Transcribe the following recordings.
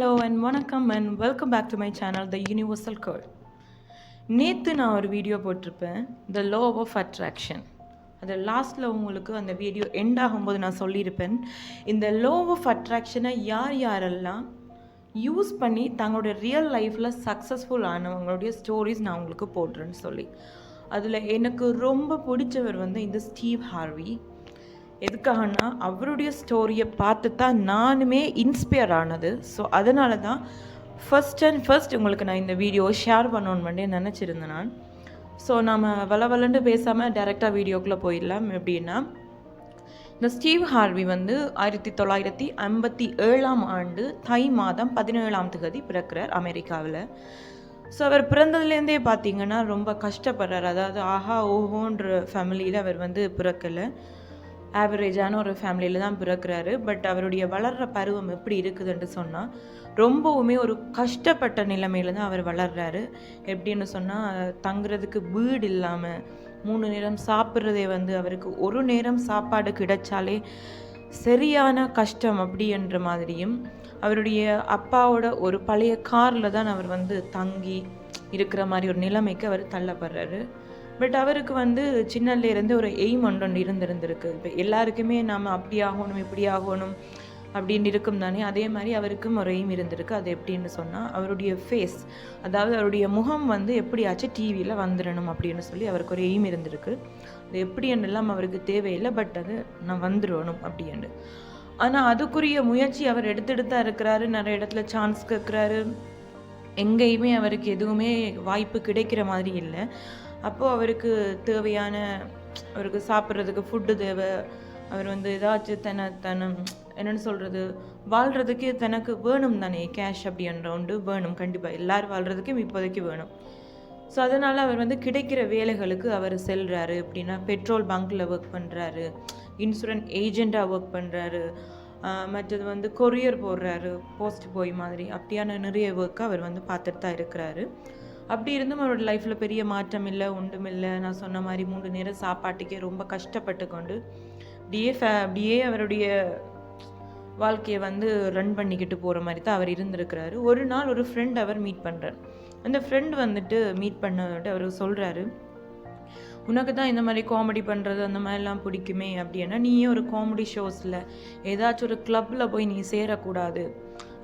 Hello and வணக்கம் and welcome back to my channel the universal girl நேற்று நான் ஒரு வீடியோ போட்டிருப்பேன் த லோ ஆஃப் அட்ராக்ஷன் அது லாஸ்ட்டில் உங்களுக்கு அந்த வீடியோ எண்ட் ஆகும்போது நான் சொல்லியிருப்பேன். இந்த லோ ஆஃப் அட்ராக்ஷனை யார் யாரெல்லாம் யூஸ் பண்ணி தங்களுடைய ரியல் லைஃப்பில் சக்ஸஸ்ஃபுல் ஆனவங்களுடைய ஸ்டோரிஸ் நான் உங்களுக்கு போடுறேன்னு சொல்லி. அதில் எனக்கு ரொம்ப பிடிச்சவர் வந்து இந்த ஸ்டீவ் ஹார்வி எதுக்காகனா அவருடைய ஸ்டோரியை பார்த்து தான் நானுமே இன்ஸ்பயர் ஆனது. ஸோ அதனால தான் ஃபர்ஸ்ட் அண்ட் ஃபர்ஸ்ட் உங்களுக்கு நான் இந்த வீடியோ ஷேர் பண்ணணுன்னு மட்டும் நினச்சிருந்தேன் நான். ஸோ நாம் வள வளண்டு பேசாமல் டேரெக்டாக வீடியோக்குள்ளே போயிடலாம். எப்படின்னா இந்த ஸ்டீவ் ஹார்வி வந்து ஆயிரத்தி தொள்ளாயிரத்தி ஐம்பத்தி ஏழாம் ஆண்டு தை மாதம் பதினேழாம் தேதி பிறக்கிறார் அமெரிக்காவில். ஸோ அவர் பிறந்ததுலேருந்தே பார்த்தீங்கன்னா ரொம்ப கஷ்டப்படுறார். அதாவது ஆஹா ஓஹோன்ற ஃபேமிலியில் அவர் வந்து பிறக்கலை. ஆவரேஜான ஒரு ஃபேமிலியில் தான் பிறக்கிறாரு. பட் அவருடைய வளர்கிற பருவம் எப்படி இருக்குதுன்ட்டு சொன்னால் ரொம்பவுமே ஒரு கஷ்டப்பட்ட நிலைமையில தான் அவர் வளர்றாரு. எப்படின்னு சொன்னால் தங்குறதுக்கு வீடு இல்லாமல் மூணு நேரம் சாப்பிட்றதே வந்து அவருக்கு ஒரு நேரம் சாப்பாடு கிடைச்சாலே சரியான கஷ்டம் அப்படின்ற மாதிரியும் அவருடைய அப்பாவோட ஒரு பழைய காரில் தான் அவர் வந்து தங்கி இருக்கிற மாதிரி ஒரு நிலைமைக்கு அவர் தள்ளப்படுறாரு. பட் அவருக்கு வந்து சின்னலேருந்து ஒரு எய்ம் ஒன்று ஒன்று இருந்திருந்திருக்கு. இப்போ எல்லாருக்குமே நாம் அப்படி ஆகணும் இப்படி ஆகணும் அப்படின்னு இருக்கும் தானே? அதே மாதிரி அவருக்கும் ஒரு எய்ம் இருந்திருக்கு. அது எப்படின்னு சொன்னால் அவருடைய ஃபேஸ் அதாவது அவருடைய முகம் வந்து எப்படியாச்சும் டிவியில் வந்துடணும் அப்படின்னு சொல்லி அவருக்கு ஒரு எய்ம் இருந்திருக்கு. அது எப்படின்னெல்லாம் அவருக்கு தேவையில்லை பட் அது நான் வந்துடணும் அப்படின்னு ஆனால் அதுக்குரிய முயற்சி அவர் எடுத்துகிட்டு தான் இருக்கிறாரு. நிறைய இடத்துல சான்ஸ் கேட்குறாரு. எங்கேயுமே அவருக்கு எதுவுமே வாய்ப்பு கிடைக்கிற மாதிரி இல்லை. அப்போது அவருக்கு தேவையான அவருக்கு சாப்பிட்றதுக்கு ஃபுட்டு தேவை. அவர் வந்து ஏதாச்சும் தன்னை தன என்னென்னு சொல்கிறது வாழ்கிறதுக்கு தனக்கு வேணும் தானே கேஷ் அப்படின்ற ஒன்று வேணும் கண்டிப்பாக எல்லோரும் வாழ்கிறதுக்கும் இப்போதைக்கு வேணும். ஸோ அதனால் அவர் வந்து கிடைக்கிற வேலைகளுக்கு அவர் செல்கிறாரு அப்படின்னா பெட்ரோல் பங்க்கில் ஒர்க் பண்ணுறாரு இன்சூரன்ஸ் ஏஜெண்ட்டாக ஒர்க் பண்ணுறாரு மற்றது வந்து கொரியர் போடுறாரு. போஸ்ட் போய் மாதிரி. அப்படியான நிறைய ஒர்க்கு அவர் வந்து பார்த்துட்டு தான் இருக்கிறாரு. அப்படி இருந்தும் அவரோட லைஃப்பில் பெரிய மாற்றம் இல்லை ஒன்றும் இல்லை. நான் சொன்ன மாதிரி மூன்று நேரம் சாப்பாட்டுக்கே ரொம்ப கஷ்டப்பட்டு கொண்டு அப்படியே ஃபே அப்படியே அவருடைய வாழ்க்கையை வந்து ரன் பண்ணிக்கிட்டு போகிற மாதிரி தான் அவர் இருந்திருக்கிறாரு. ஒரு நாள் ஒரு ஃப்ரெண்ட் அவர் மீட் பண்ணுறார் அந்த ஃப்ரெண்ட் வந்துட்டு மீட் பண்ணிட்டு அவர் சொல்கிறாரு உனக்கு தான் இந்த மாதிரி காமெடி பண்ணுறது அந்த மாதிரிலாம் பிடிக்குமே அப்படின்னா நீயே ஒரு காமெடி ஷோஸில் ஏதாச்சும் ஒரு கிளப்பில் போய் நீ சேரக்கூடாது.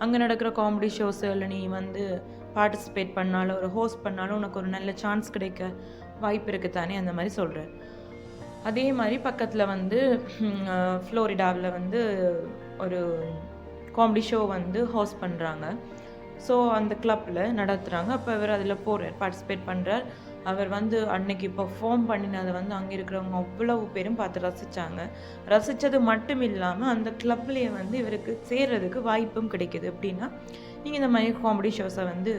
அங்கே நடக்கிற காமெடி ஷோஸில் நீ வந்து பார்ட்டிசிபேட் பண்ணாலும் ஒரு ஹோஸ்ட் பண்ணாலும் உனக்கு ஒரு நல்ல சான்ஸ் கிடைக்க வாய்ப்பு இருக்குது தானே? அந்த மாதிரி சொல்கிறேன் அதே மாதிரி பக்கத்தில் வந்து ஃப்ளோரிடாவில் வந்து ஒரு காமெடி ஷோ வந்து ஹோஸ்ட் பண்ணுறாங்க ஸோ அந்த கிளப்பில் நடத்துகிறாங்க அப்போ இவர் அதில் போகிறார் பார்ட்டிசிபேட் பண்ணுறார் அவர் வந்து அன்னைக்கு பர்ஃபார்ம் பண்ணினதை வந்து அங்கே இருக்கிறவங்க அவ்வளவு பேரும் பார்த்து ரசித்தாங்க ரசித்தது மட்டும் இல்லாமல் அந்த கிளப்லேயே வந்து இவருக்கு சேர்றதுக்கு வாய்ப்பும் கிடைக்கிது. அப்படின்னா நீங்கள் இந்த மாதிரி காமெடி ஷோஸை வந்து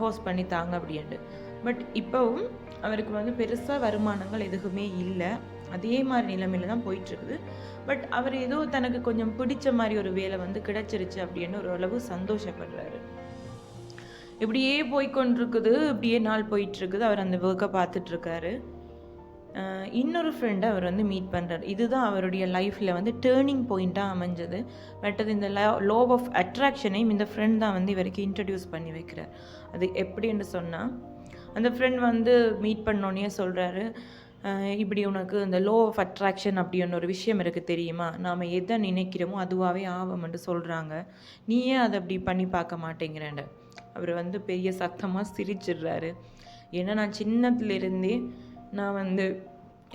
ஹோஸ்ட் பண்ணி தாங்க அப்படின்ட்டு பட் இப்போவும் அவருக்கு வந்து பெருசாக வருமானங்கள் எதுவுமே இல்லை. அதே மாதிரி நிலைமையில தான் போயிட்டுருக்குது. பட் அவர் ஏதோ தனக்கு கொஞ்சம் பிடிச்ச மாதிரி ஒரு வேலை வந்து கிடைச்சிருச்சு அப்படின்னு ஒரு அளவு சந்தோஷப்படுறாரு. இப்படியே போய்கொண்டிருக்குது இப்படியே நாள் போயிட்டுருக்குது. அவர் அந்த ஒர்க்கை பார்த்துட்ருக்காரு இன்னொரு ஃப்ரெண்டை அவர் வந்து மீட் பண்ணுறாரு இதுதான் அவருடைய லைஃப்பில் வந்து டேர்னிங் பாயிண்ட்டாக அமைஞ்சது. பட் அது இந்த லோ ஆஃப் அட்ராக்ஷனையும் இந்த ஃப்ரெண்ட் தான் வந்து இவருக்கு இன்ட்ரடியூஸ் பண்ணி வைக்கிறார். அது எப்படின்னு சொன்னால் அந்த ஃப்ரெண்ட் வந்து மீட் பண்ணோன்னே சொல்கிறாரு இப்படி உனக்கு இந்த லோ ஆஃப் அட்ராக்ஷன் அப்படின்னு ஒரு விஷயம் இருக்குது தெரியுமா? நாம் எதை நினைக்கிறோமோ அதுவாகவே ஆவம்ன்ட்டு சொல்கிறாங்க நீயே அதை அப்படி பண்ணி பார்க்க மாட்டேங்கிறேன் அவர் வந்து பெரிய சத்தமாக சிரிச்சிடுறாரு. ஏன்னா நான் சின்னத்துலேருந்தே நான் வந்து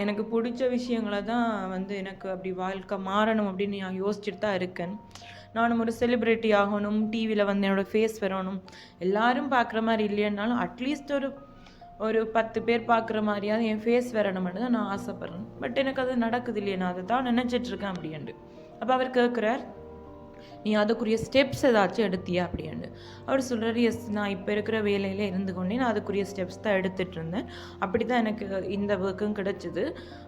எனக்கு பிடிச்ச விஷயங்களை தான் வந்து எனக்கு அப்படி வாழ்க்கை மாறணும் அப்படின்னு நான் யோசிச்சுட்டு தான் இருக்கேன். நானும் ஒரு செலிப்ரிட்டி ஆகணும் டிவியில் வந்து என்னோடய ஃபேஸ் வரணும் எல்லாரும் பார்க்குற மாதிரி இல்லைன்னாலும் அட்லீஸ்ட் ஒரு ஒரு பத்து பேர் பார்க்குற மாதிரியாவது என் ஃபேஸ் வரணும்னு தான் நான் ஆசைப்பட்றேன். பட் எனக்கு அது நடக்குது இல்லையா நான் அதை தான் நினச்சிட்ருக்கேன் அப்படின்ட்டு. அப்போ அவர் கேட்குறார் நீ அதுக்குரிய ஸ்டெப்ஸ் ஏதாச்சும் எடுத்தியா அப்படின்னு. அவர் சொல்கிறார் எஸ் நான் இப்போ இருக்கிற வேலையில் இருந்து கொண்டே நான் அதுக்குரிய ஸ்டெப்ஸ் தான் எடுத்துகிட்டு இருந்தேன். அப்படி தான் எனக்கு இந்த ஒர்க்கும் கிடச்சிது.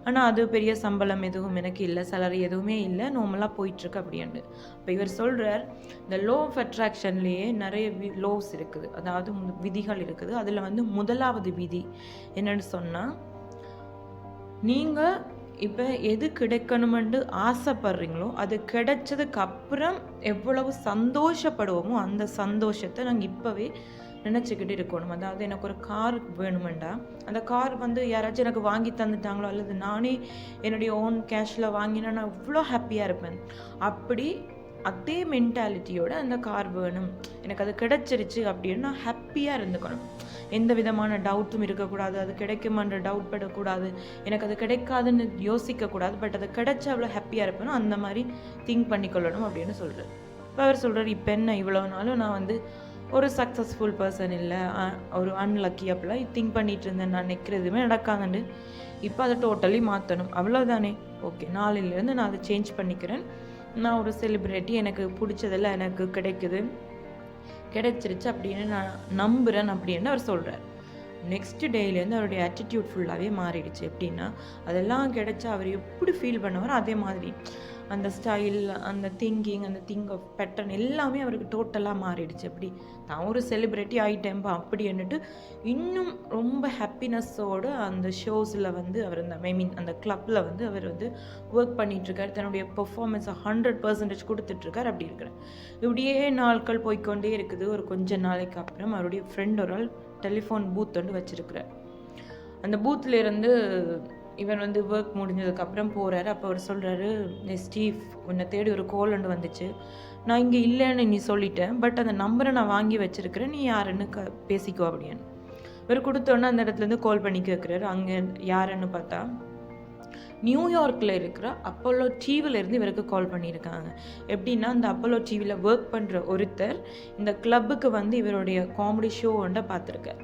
ஆனால் அது பெரிய சம்பளம் எதுவும் எனக்கு இல்லை சேலரி எதுவுமே இல்லை நார்மலாக போயிட்டுருக்கு அப்படின்ட்டு. இப்போ இவர் சொல்கிறார் இந்த லோ ஆஃப் அட்ராக்ஷன்லேயே நிறைய வி லோஸ் இருக்குது. அதாவது விதிகள் இருக்குது. அதில் வந்து முதலாவது விதி என்னென்னு சொன்னால் நீங்கள் இப்போ எது கிடைக்கணுமென்று ஆசைப்படுறீங்களோ அது கிடைச்சதுக்கு அப்புறம் எவ்வளவு சந்தோஷப்படுவோமோ அந்த சந்தோஷத்தை நாங்கள் இப்போவே நினச்சிக்கிட்டு இருக்கணும். அதாவது எனக்கு ஒரு கார் வேணுமெண்டா? அந்த கார் வந்து யாராச்சும் எனக்கு வாங்கி தந்துட்டாங்களோ அல்லது நானே என்னுடைய ஓன் கேஷில் வாங்கினா நான் இவ்வளோ ஹாப்பியாக இருப்பேன். அப்படி அதே மென்டாலிட்டியோட அந்த கார் வேணும். எனக்கு அது கிடைச்சிருச்சு அப்படின்னு நான் ஹாப்பியாக இருந்துக்கணும். எந்த விதமான டவுட்டும் இருக்கக்கூடாது. அது கிடைக்குமான்ற டவுட் படக்கூடாது. எனக்கு அது கிடைக்காதுன்னு யோசிக்கக்கூடாது. பட் அது கிடைச்சா அவ்வளோ ஹாப்பியாக இருப்பேனோ அந்த மாதிரி திங்க் பண்ணிக்கொள்ளணும் அப்படின்னு சொல்கிறார் இப்போ அவர் சொல்கிறார் இப்போ என்ன இவ்வளோ நாளும் நான் வந்து ஒரு சக்ஸஸ்ஃபுல் பர்சன் இல்லை. ஒரு அன்லக்கி அப்படிலாம் திங்க் பண்ணிட்டு இருந்தேன். நான் நிற்கிறதுமே நடக்காதுண்டு இப்போ அதை டோட்டலி மாற்றணும் அவ்வளோதானே ஓகே நாளையிலேருந்து நான் அதை சேஞ்ச் பண்ணிக்கிறேன். நான் ஒரு செலிப்ரிட்டி எனக்கு பிடிச்சதெல்லாம் எனக்கு கிடைக்குது. கிடைச்சிருச்சு அப்படின்னு நான் நம்புகிறேன் அப்படின்னு அவர் சொல்கிறார் நெக்ஸ்ட் டேலேருந்து அவருடைய ஆட்டிடியூட் ஃபுல்லாகவே மாறிடுச்சு. எப்படின்னா அதெல்லாம் கிடைச்சா அவர் எப்படி ஃபீல் பண்ணவர் அதே மாதிரி. அந்த ஸ்டைல் அந்த திங்கிங் அந்த திங்க் ஆஃப் பேட்டர்ன் எல்லாமே அவருக்கு டோட்டலாக மாறிடுச்சு. அப்படி தான் ஒரு செலிப்ரிட்டி ஆகிட்டேன்பா அப்படி என்னட்டு இன்னும் ரொம்ப ஹாப்பினஸ்ஸோடு அந்த ஷோஸில் வந்து அவர் அந்த ஐ மீன் அந்த கிளப்பில் வந்து அவர் வந்து ஒர்க் பண்ணிகிட்ருக்கார் தன்னுடைய பெர்ஃபார்மன்ஸை ஹண்ட்ரட் பர்சன்டேஜ் கொடுத்துட்ருக்கார் அப்படி இருக்கிறார். இப்படியே நாட்கள் போய்க்கொண்டே இருக்குது. ஒரு கொஞ்ச நாளைக்கு அப்புறம் அவருடைய ஃப்ரெண்ட் ஒரு ஆள் டெலிஃபோன் பூத் ஒன்று வச்சுருக்கிறார். அந்த பூத்துலேருந்து இவன் வந்து ஒர்க் முடிஞ்சதுக்கப்புறம் போகிறாரு அப்போ அவர் சொல்கிறாரு ஸ்டீஃப் உன்னை தேடி ஒரு கோல் ஒன்று வந்துச்சு. நான் இங்கே இல்லைன்னு நீ சொல்லிட்டேன். பட் அந்த நம்பரை நான் வாங்கி வச்சுருக்கிறேன். நீ யாருன்னு க பேசிக்கோ அப்படின்னு. இவர் கொடுத்தோன்னே அந்த இடத்துலேருந்து கால் பண்ணி கேட்குறாரு அங்கே யாருன்னு பார்த்தா நியூயார்க்கில் இருக்கிற அப்போலோ டிவிலேருந்து இவருக்கு கால் பண்ணியிருக்காங்க. எப்படின்னா இந்த அப்போலோ டிவியில் ஒர்க் பண்ணுற ஒருத்தர் இந்த கிளப்புக்கு வந்து இவருடைய காமெடி ஷோ ஒன்றை பார்த்துருக்கார்.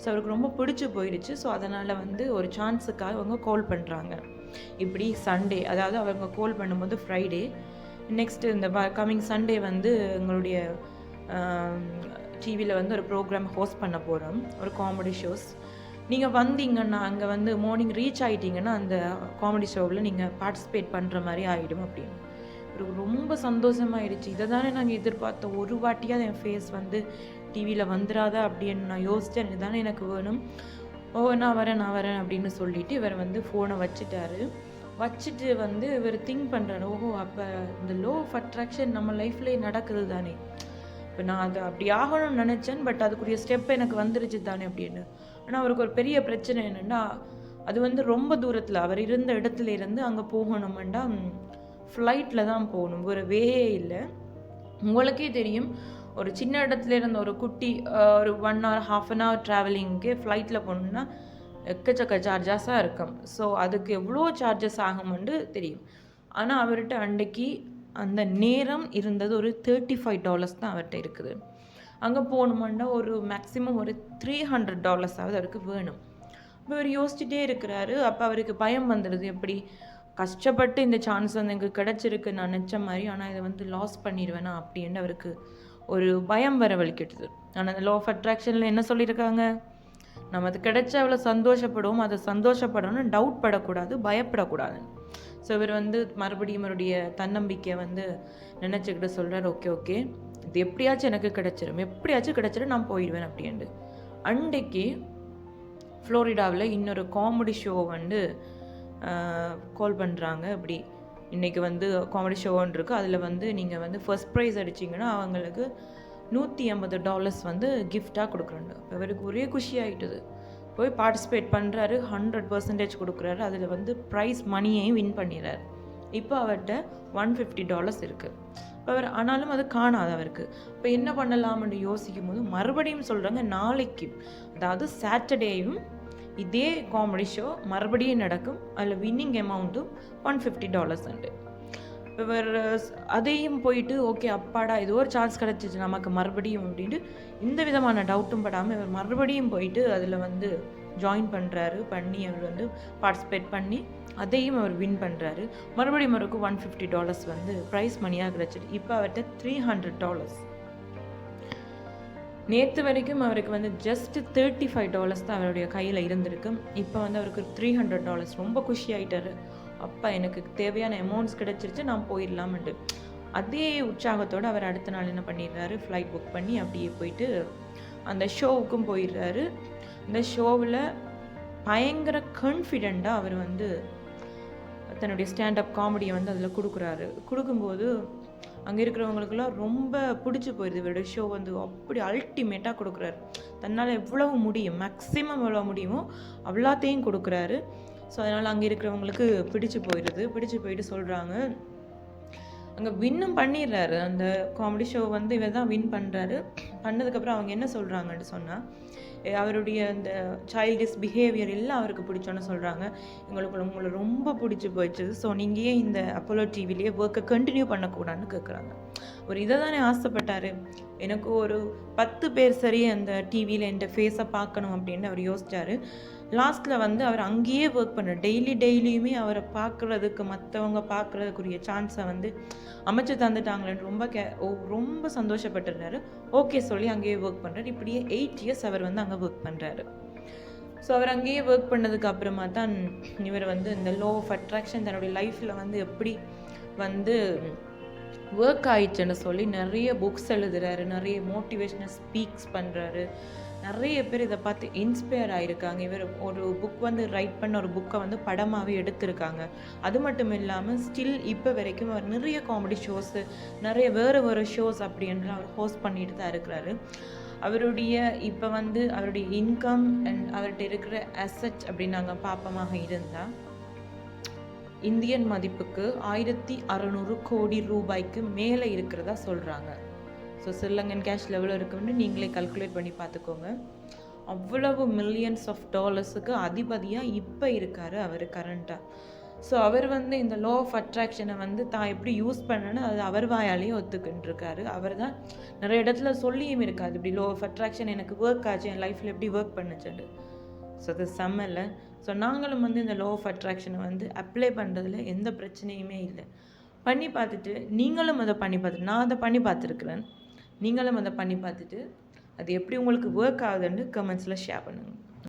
ஸோ அவருக்கு ரொம்ப பிடிச்சி போயிடுச்சு. ஸோ அதனால் வந்து ஒரு சான்ஸுக்காக அவங்க கால் பண்ணுறாங்க இப்படி சண்டே அதாவது அவங்க கால் பண்ணும்போது ஃப்ரைடே நெக்ஸ்ட்டு இந்த கம்மிங் சண்டே வந்து எங்களுடைய டிவியில் வந்து ஒரு ப்ரோக்ராம் ஹோஸ்ட் பண்ண போகிறோம் ஒரு காமெடி ஷோஸ் நீங்கள் வந்தீங்கன்னா அங்கே வந்து மார்னிங் ரீச் ஆகிட்டீங்கன்னா அந்த காமெடி ஷோவில் நீங்கள் பார்ட்டிசிபேட் பண்ணுற மாதிரி ஆகிடும் அப்படின்னு. ஒரு ரொம்ப சந்தோஷமாயிடுச்சு. இதை தானே நாங்கள் எதிர்பார்த்த ஒரு வாட்டியாக என் ஃபேஸ் வந்து டிவியில் வந்துடாதா அப்படின்னு நான் யோசித்தேன் இதுதானே எனக்கு வேணும். ஓ நான் வரேன் நான் வரேன் அப்படின்னு சொல்லிட்டு இவர் வந்து ஃபோனை வச்சுட்டாரு. வச்சுட்டு வந்து இவர் திங்க் பண்ணுறாரு ஓஹோ அப்போ இந்த லோ ஆஃப் அட்ராக்ஷன் நம்ம லைஃப்லேயே நடக்குது தானே. இப்போ நான் அதை அப்படி ஆகணும்னு நினச்சேன் பட் அதுக்குரிய ஸ்டெப் எனக்கு வந்துருச்சு தானே அப்படின்னு. ஆனால் அவருக்கு ஒரு பெரிய பிரச்சனை என்னென்னா அது வந்து ரொம்ப தூரத்தில் அவர் இருந்த இடத்துல இருந்து அங்கே போகணுமெண்டா. ஃப்ளைட்டில் தான் போகணும். ஒரு வேயே இல்லை. உங்களுக்கே தெரியும் ஒரு சின்ன இடத்துல இருந்த ஒரு குட்டி ஒரு one hour half an hour ட்ராவலிங்க்கு ஃப்ளைட்டில் போகணுன்னா எக்கச்சக்க சார்ஜஸாக இருக்கும். ஸோ அதுக்கு எவ்வளோ சார்ஜஸ் ஆகும்னு தெரியும். ஆனால் அவர்கிட்ட அன்றைக்கு அந்த நேரம் இருந்தது ஒரு தேர்ட்டி ஃபைவ் டாலர்ஸ் தான் அவர்கிட்ட இருக்குது. அங்கே போகணுமெண்டா ஒரு மேக்ஸிமம் ஒரு த்ரீ ஹண்ட்ரட் டாலர்ஸாவது அவருக்கு வேணும். இப்போ அவர் யோசிச்சுட்டே இருக்கிறாரு. அப்போ அவருக்கு பயம் வந்துடுது. எப்படி? கஷ்டப்பட்டு இந்த சான்ஸ் வந்து எனக்கு கிடச்சிருக்கு. நான் நினச்ச மாதிரி ஆனால் இதை வந்து லாஸ் பண்ணிடுவேனா? அப்படின்னு அவருக்கு ஒரு பயம் வரவழிக்கிட்டது ஆனால் அந்த லோ ஆஃப் அட்ராக்ஷனில் என்ன சொல்லியிருக்காங்க? நம்ம அது கிடைச்ச அவ்வளோ சந்தோஷப்படுவோம் அதை சந்தோஷப்படணும்னு டவுட் படக்கூடாது பயப்படக்கூடாது. ஸோ இவர் வந்து மறுபடியும் இவருடைய தன்னம்பிக்கையை வந்து நினச்சிக்கிட்டு சொல்கிறார் ஓகே ஓகே. இது எப்படியாச்சும் எனக்கு கிடச்சிரும். எப்படியாச்சும் கிடச்சிரும் நான் போயிடுவேன் அப்படின்ட்டு. அன்றைக்கு ஃப்ளோரிடாவில் இன்னொரு காமெடி ஷோ வந்து கால் பண்ணுறாங்க அப்படி இன்றைக்கி வந்து காமெடி ஷோன்னு இருக்குது அதில் வந்து நீங்கள் வந்து ஃபஸ்ட் ப்ரைஸ் அடிச்சிங்கன்னா அவங்களுக்கு நூற்றி ஐம்பது டாலர்ஸ் வந்து கிஃப்டாக கொடுக்குறாங்க. இவருக்கு ஒரே குஷி ஆகிட்டுது போய் பார்ட்டிசிபேட் பண்ணுறாரு ஹண்ட்ரட் பர்சன்டேஜ் கொடுக்குறாரு. அதில் வந்து ப்ரைஸ் மணியையும் வின் பண்ணிடுறாரு. இப்போ அவர்கிட்ட ஒன் ஃபிஃப்டி டாலர்ஸ் இருக்குது இப்போ அவர் ஆனாலும் அது காணாது அவருக்கு. இப்போ என்ன பண்ணலாம்னு யோசிக்கும் போது மறுபடியும் சொல்கிறாங்க நாளைக்கு அதாவது சாட்டர்டேயும் இதே காமெடி ஷோ மறுபடியும் நடக்கும். அதில் வின்னிங் அமௌண்ட்டும் ஒன் ஃபிஃப்டி டாலர்ஸ் உண்டு. இவர் அதையும் போயிட்டு ஓகே அப்பாடா ஏதோ ஒரு சான்ஸ் கிடச்சிச்சு நமக்கு மறுபடியும் அப்படின்ட்டு இந்த விதமான டவுட்டும் படாமல் இவர் மறுபடியும் போயிட்டு அதில் வந்து ஜாயின் பண்ணுறாரு பண்ணி அவர் வந்து பார்ட்டிசிபேட் பண்ணி அதையும் அவர் வின் பண்ணுறாரு மறுபடியும் அவருக்கு ஒன் ஃபிஃப்டி டாலர்ஸ் வந்து ப்ரைஸ் மணியாக கிடச்சிட்டு இப்போ அவர்கிட்ட த்ரீ ஹண்ட்ரட் டாலர்ஸ் நேற்று வரைக்கும் அவருக்கு வந்து ஜஸ்ட் தேர்ட்டி ஃபைவ் டாலர்ஸ் தான் அவருடைய கையில் இருந்திருக்கு. இப்போ வந்து அவருக்கு த்ரீ ஹண்ட்ரட் டாலர்ஸ் ரொம்ப குஷி ஆகிட்டாரு அப்பா எனக்கு தேவையான அமௌண்ட்ஸ் கிடச்சிருச்சு நான் போயிடலாம்ன்ட்டு. அதே உற்சாகத்தோடு அவர் அடுத்த நாள் என்ன பண்ணிடுறாரு? ஃப்ளைட் புக் பண்ணி அப்படியே போயிட்டு அந்த ஷோவுக்கும் போயிடுறாரு. இந்த ஷோவில் பயங்கர கான்ஃபிடெண்ட்டாக அவர் வந்து தன்னுடைய ஸ்டாண்டப் காமெடியை வந்து அதில் கொடுக்குறாரு. கொடுக்கும்போது அங்கே இருக்கிறவங்களுக்குலாம் ரொம்ப பிடிச்சி போயிடுது இவருடைய ஷோ வந்து. அப்படி அல்டிமேட்டாக கொடுக்குறாரு. தன்னால் எவ்வளவு முடியும்? மேக்ஸிமம் எவ்வளோ முடியுமோ அவ்வளோத்தையும் கொடுக்குறாரு. ஸோ அதனால் அங்கே இருக்கிறவங்களுக்கு பிடிச்சு போயிடுது பிடிச்சு போயிட்டு சொல்கிறாங்க அங்கே வின்னும் பண்ணிடுறாரு. அந்த காமெடி ஷோ வந்து இவர் தான் வின் பண்ணுறாரு பண்ணதுக்கப்புறம் அவங்க என்ன சொல்கிறாங்கன்னு சொன்னால் அவருடைய அந்த சைல்டிஸ் பிஹேவியர் எல்லாம் அவருக்கு பிடிச்சோன்னு சொல்கிறாங்க எங்களுக்கு உங்களை ரொம்ப பிடிச்சி போயிடுச்சு. ஸோ நீங்கள் ஏன் இந்த அப்போலோ டிவிலேயே ஒர்க்கை கண்டினியூ பண்ணக்கூடாதுன்னு கேட்குறாங்க ஒரு இதை தானே ஆசைப்பட்டார். எனக்கு ஒரு பத்து பேர் சரி அந்த டிவியில் என் ஃபேஸை பார்க்கணும் அப்படின்னு அவர் யோசித்தார் லாஸ்ட்டில் வந்து அவர் அங்கேயே ஒர்க் பண்ண டெய்லி டெய்லியுமே அவரை பார்க்குறதுக்கு மற்றவங்க பார்க்குறதுக்குரிய சான்ஸை வந்து அமைச்சு தந்துட்டாங்களேன்னு ரொம்ப கே ஓ ரொம்ப சந்தோஷப்பட்டுருந்தாரு. ஓகே சொல்லி அங்கேயே ஒர்க் பண்ணுறாரு இப்படியே எயிட் இயர்ஸ் அவர் வந்து அங்கே ஒர்க் பண்ணுறாரு ஸோ அவர் அங்கேயே ஒர்க் பண்ணதுக்கு அப்புறமா தான் இவர் வந்து இந்த லோ ஆஃப் அட்ராக்ஷன் தன்னுடைய லைஃப்பில் வந்து எப்படி வந்து ஒர்க் ஆயிடுச்சுன்னு சொல்லி நிறைய புக்ஸ் எழுதுறாரு நிறைய மோட்டிவேஷனல் ஸ்பீக்ஸ் பண்ணுறாரு நிறைய பேர் இதை பார்த்து இன்ஸ்பயர் ஆகிருக்காங்க இவர் ஒரு புக் வந்து ரைட் பண்ண ஒரு புக்கை வந்து படமாகவே எடுத்திருக்காங்க. அது மட்டும் இல்லாமல் ஸ்டில் இப்போ வரைக்கும் அவர் நிறைய காமெடி ஷோஸு நிறைய வேறு வேறு ஷோஸ் அப்படின்னு அவர் ஹோஸ்ட் பண்ணிட்டு தான் இருக்கிறாரு. அவருடைய இப்போ வந்து அவருடைய இன்கம் அண்ட் அவர்கிட்ட இருக்கிற அசட் அப்படின்னு நாங்கள் பாப்பமாக இருந்தால் இந்தியன் மதிப்புக்கு ஆயிரத்தி அறநூறு கோடி ரூபாய்க்கு மேலே இருக்கிறதா சொல்கிறாங்க ஸோ ஸ்ரீலங்கன் கேஷ் லெவலில் இருக்குன்னு நீங்களே கல்குலேட் பண்ணி பார்த்துக்கோங்க. அவ்வளவு மில்லியன்ஸ் ஆஃப் டாலர்ஸுக்கு அதிபதியாக இப்போ இருக்கார் அவர் கரண்ட்டாக ஸோ அவர் வந்து இந்த லோ ஆஃப் அட்ராக்ஷனை வந்து தான் எப்படி யூஸ் பண்ணணும்னு அது அவர் வாயாலேயே ஒத்துக்கிட்டு இருக்காரு அவர் தான் நிறைய இடத்துல சொல்லியும் இருக்காது இப்படி லோ ஆஃப் அட்ராக்ஷன் எனக்கு ஒர்க் ஆச்சு என் லைஃப்பில் எப்படி ஒர்க் பண்ணுச்சுன்னு. ஸோ அது செம்மல்ல. ஸோ நாங்களும் வந்து இந்த லோ ஆஃப் அட்ராக்ஷனை வந்து அப்ளை பண்ணுறதுல எந்த பிரச்சனையுமே இல்லை. பண்ணி பார்த்துட்டு நீங்களும் அதை பண்ணி பார்த்துட்டு நான் அதை பண்ணி பார்த்துருக்குறேன். நீங்களும் அதை பண்ணி பார்த்துட்டு அது எப்படி உங்களுக்கு ஒர்க் ஆகுதுன்னு கமெண்ட்ஸில் ஷேர் பண்ணுங்கள்